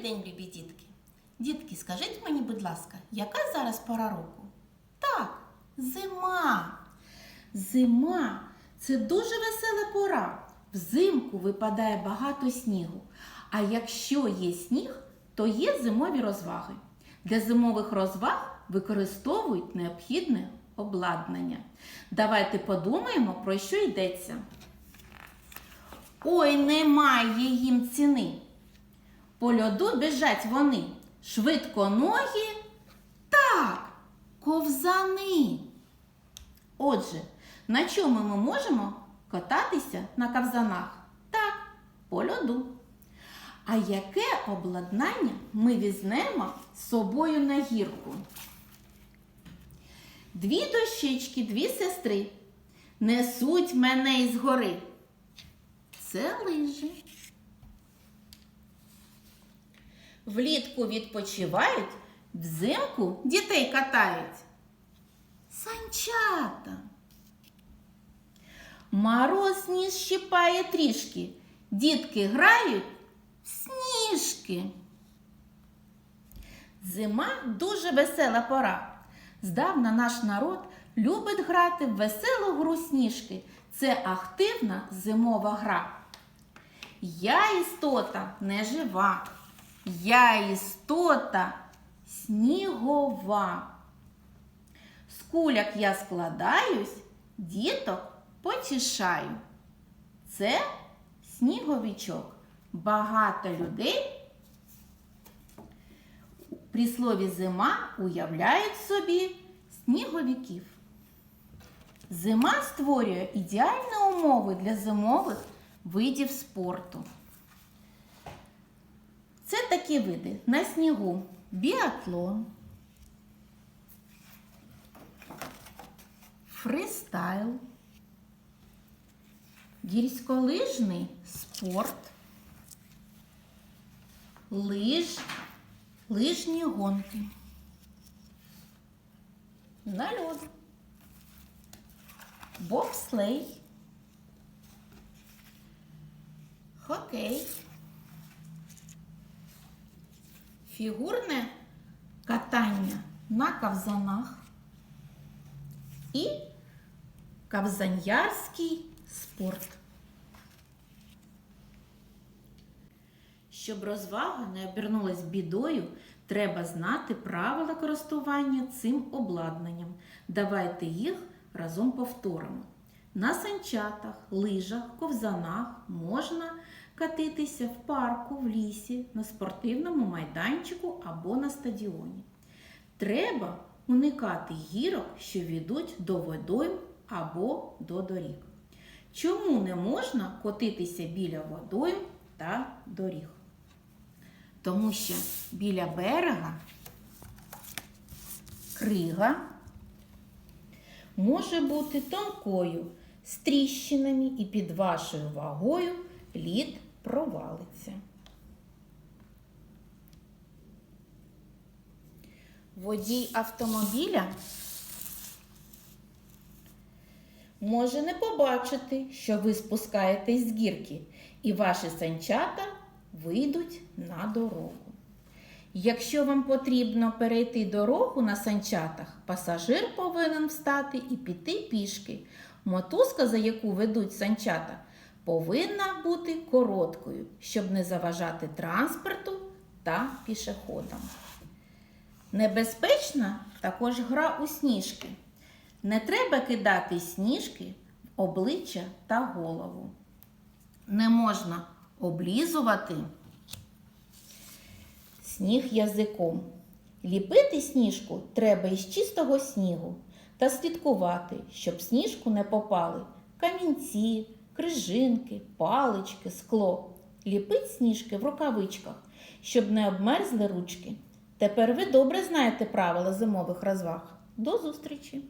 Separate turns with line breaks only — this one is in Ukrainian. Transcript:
день, любі дітки. Дітки, скажіть мені, будь ласка, яка зараз пора року? Так, зима. Зима це дуже весела пора. Взимку випадає багато снігу. А якщо є сніг, то є зимові розваги. Для зимових розваг використовують необхідне обладнання. Давайте подумаємо, про що йдеться. Ой, немає їм ціни. По льоду біжать вони. Швидко ноги. Так, ковзани. Отже, на чому ми можемо кататися на ковзанах? Так, по льоду. А яке обладнання ми візьмемо з собою на гірку? Дві дощечки, дві сестри несуть мене із гори. Це лижі. Влітку відпочивають, взимку дітей катають. Санчата. Мороз ніж щипає трішки. Дітки грають в сніжки. Зима дуже весела пора. Здавна наш народ любить грати в веселу гру сніжки. Це активна зимова гра. Я істота не жива. Я істота снігова. З куляк я складаюсь, діток потішаю. Це сніговичок. Багато людей при слові зима уявляють собі сніговиків. Зима створює ідеальні умови для зимових видів спорту. Такі види на снігу біатлон, фристайл, гірськолижний спорт, лиж, лижні гонки. На льоду, бобслей, хокей. Фігурне катання на кавзанах і кавзанярський спорт. Щоб розвага не обернулась бідою, треба знати правила користування цим обладнанням. Давайте їх разом повторимо. На санчатах, лижах, ковзанах можна катитися в парку, в лісі, на спортивному майданчику або на стадіоні. Треба уникати гірок, що ведуть до водойм або до доріг. Чому не можна котитися біля водойм та доріг? Тому що біля берега крига може бути тонкою, з тріщинами і під вашою вагою лід провалиться. Водій автомобіля може не побачити, що ви спускаєтесь з гірки, і ваші санчата вийдуть на дорогу. Якщо вам потрібно перейти дорогу на санчатах, пасажир повинен встати і піти пішки. Мотузка, за яку ведуть санчата, повинна бути короткою, щоб не заважати транспорту та пішоходам. Небезпечна також гра у сніжки. Не треба кидати сніжки в обличчя та голову. Не можна облізувати сніг язиком. Ліпити сніжку треба із чистого снігу та слідкувати, щоб сніжку не попали камінці, крижинки, палички, скло. Ліпить сніжки в рукавичках, щоб не обмерзли ручки. Тепер ви добре знаєте правила зимових розваг. До зустрічі!